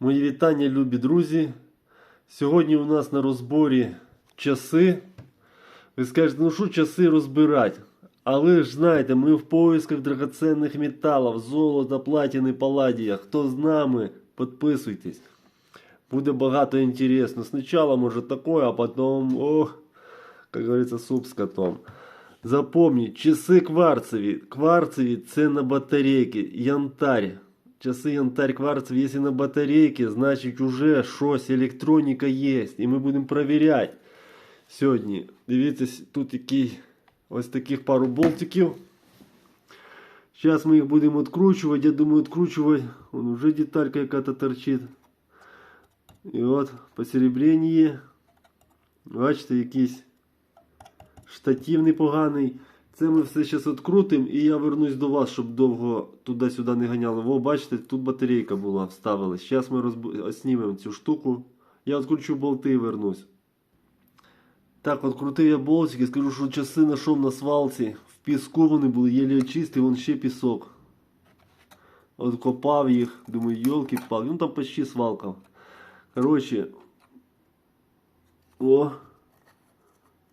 Мої вітання, любі друзі. Сьогодні у нас на розборі часи. Ви скажете, ну що часи розбирати? А ви ж знаєте, ми в поисках драгоценних металів, золота, платини, палладія. Хто з нами, підписуйтесь. Буде багато інтересно. Спочатку може такое, а потом, ох, как говорится, суп з котом. Запомніть, часи кварцеві. Кварцеві це на батарейки, янтарь. Часи янтарь кварцеві, якщо на батарейки, значить уже щось, електроніка є. І ми будемо перевіряти. Сьогодні, дивіться, с- тут який, ось таких пару болтиків. Зараз ми їх будемо відкручувати. Я думаю, відкручувати. Вон вже деталька яка-то торчить. І от посеребрення. Бачите, якийсь штатив непоганий. Це ми все зараз відкрутимо і я вернусь до вас, щоб довго туди-сюди не ганяло. Во, бачите, тут батарейка була, вставили. Зараз ми розб... знімемо цю штуку. Я відкручу болти і вернусь. Так, відкрутив я болтики, скажу, що часи знайшов на свалці. В піску вони були, єлі очистив, вон ще пісок. От копав їх, думаю, йолки пал Ну там почти свалка. Коротше. О.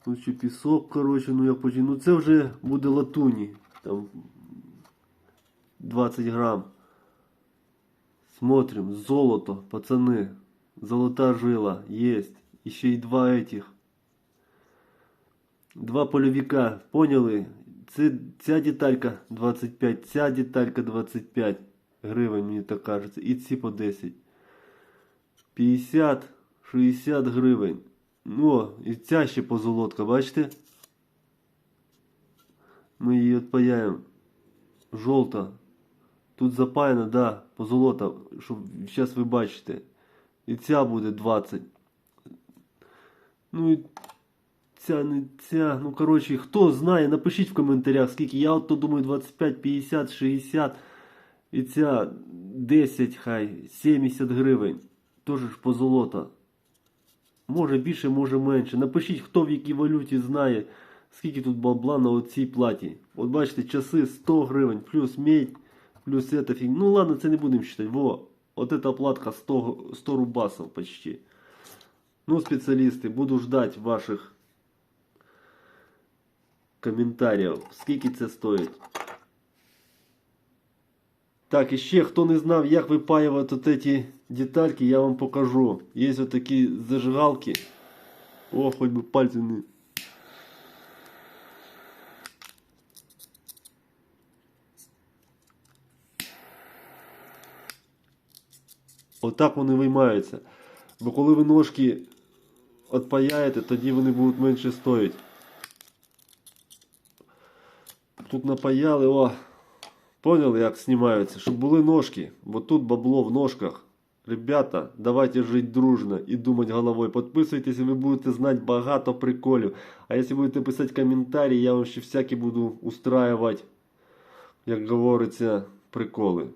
Тут ще пісок, коротше, ну як потім. Ну це вже буде латуні. Там 20 грам. Смотрим, золото, пацани. Золота жила, есть. І ще й два этих. Два польовика, поняли? Це, ця деталька 25, ця деталька 25 гривень, мені так кажеться. І ці по 10. 50, 60 гривень. Ну, і ця ще позолотка, бачите? Ми її відпаяємо. Жовта. Тут запаяна, да, позолота, щоб зараз ви бачите. І ця буде 20. Ну і ця не ця. Ну, коротше, хто знає, напишіть в коментарях, скільки. Я от то думаю 25, 50, 60. І ця 10, хай, 70 гривень. Тоже ж позолота. Може більше, може менше. Напишіть, хто в якій валюті знає, скільки тут бабла на оцій платі. От бачите, часи 100 гривень, плюс медь, плюс это фиг. Ну ладно, це не будемо считать. Во, от эта платка 100, 100 рубасов почти. Ну, спеціалісти, буду ждать ваших коментарів. Скільки це стоїть. Так, і ще, хто не знав, як випаювати от ці детальки, я вам покажу. Є ось такі зажигалки. О, хоч би пальці не. Отак вони виймаються. Бо коли ви ножки відпаяєте, тоді вони будуть менше стоїть. Тут напаяли, о. Поняли, як знімаються? Щоб були ножки. Бо тут бабло в ножках. Ребята, давайте жити дружно і думати головою. Підписуйтесь, і ви будете знати багато приколів. А якщо будете писати коментарі, я вам ще всякі буду устраивать, як говориться, приколи.